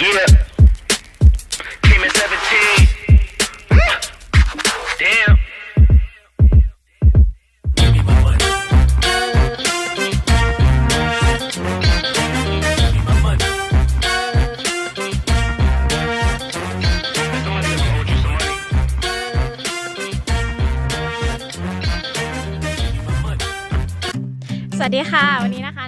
Yeah. Came in 17. Damn. Give me my money. Give me my money. Somebody ever owed you some money? Give me my money. สวัสดีค่ะ วันนี้นะคะน้องๆนะคะนักกา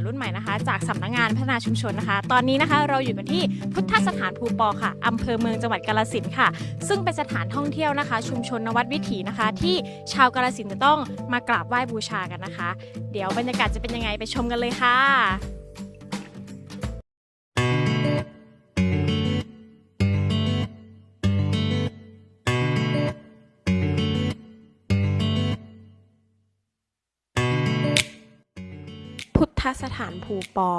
ารุ่นใหม่นะคะ จากสำนักงานพัฒนาชุมชนนะคะ ตอนนี้นะคะเราอยู่กันที่พุทธสถานภูปอค่ะอำเภอเมืองจังหวัดกาลสินค่ะ ซึ่งเป็นสถานท่องเที่ยวนะคะ ชุมชนนวัดวิถีนะคะ ที่ชาวกาลสินจะต้องมากราบไหว้บูชากันนะคะ เดี๋ยวบรรยากาศจะเป็นยังไงไปชมกันเลยค่ะ ทสถานภูปอ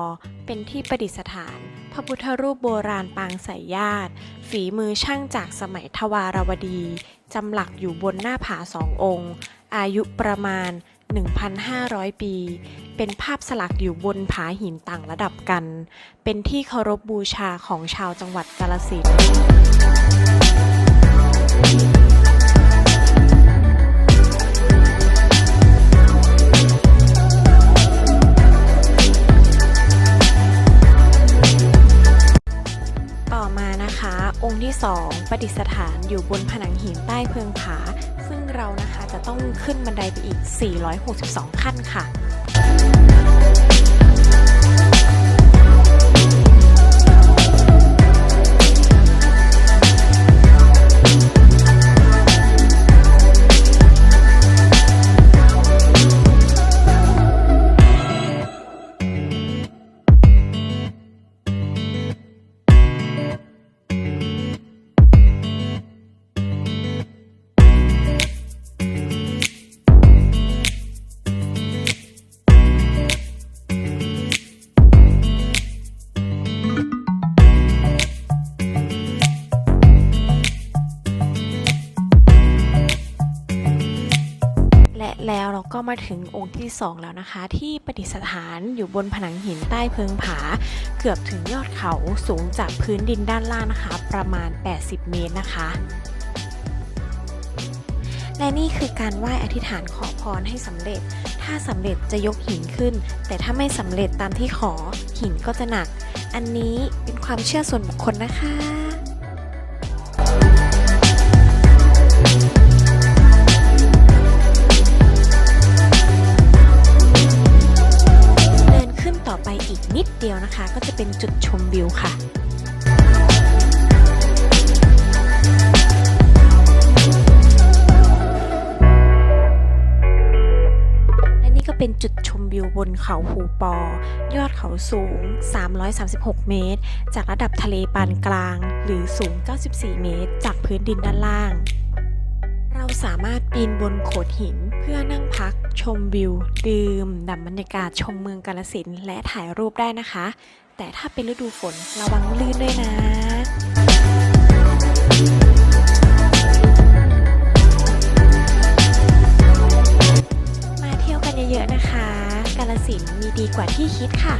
เป็นที่ประดิษฐาน พระพุทธรูปโบราณปางสายญาติ ฝีมือช่างจากสมัยทวารวดี จำหลักอยู่บนหน้าผาสององค์ อายุประมาณ 1,500 ปี เป็นภาพสลักอยู่บนผาหินต่างระดับกัน เป็นที่เคารพบูชาของชาวจังหวัดกาลสินธุ์ นะคะ องค์ที่ 2 ประดิษฐานอยู่บนผนังหินใต้เพิงผา ซึ่งเรานะคะจะต้องขึ้นบันไดไปอีก 462 ขั้นค่ะ และแล้วเราก็มาถึงองค์ที่ 2 แล้วนะคะ ที่ประดิษฐานอยู่บนผนังหินใต้เพิงผา เกือบถึงยอดเขาสูงจากพื้นดินด้านล่างนะคะ ประมาณ 80 เมตรนะคะ และนี่คือการไหว้อธิษฐานขอพรให้สำเร็จ ถ้าสำเร็จจะยกหินขึ้น แต่ถ้าไม่สำเร็จตามที่ขอหินก็จะหนัก อันนี้เป็นความเชื่อส่วนบุคคลนะคะ นิดเดียวนะคะ ก็จะเป็นจุดชมวิวค่ะและนี่ก็เป็นจุดชมวิวบนเขาภูปอ ยอดเขาสูง 336 เมตร จากระดับทะเลปานกลาง หรือสูง 94 เมตร จากพื้นดินด้านล่าง สามารถปีนบนโขดหิน เพื่อนั่งพักชมวิว ดื่มด่ำบรรยากาศชมเมืองกาลสินและถ่ายรูปได้นะคะ แต่ถ้าเป็นฤดูฝนระวังลื่นด้วยนะมาเที่ยวกันเยอะๆนะคะ กาลสินมีดีกว่าที่คิดค่ะ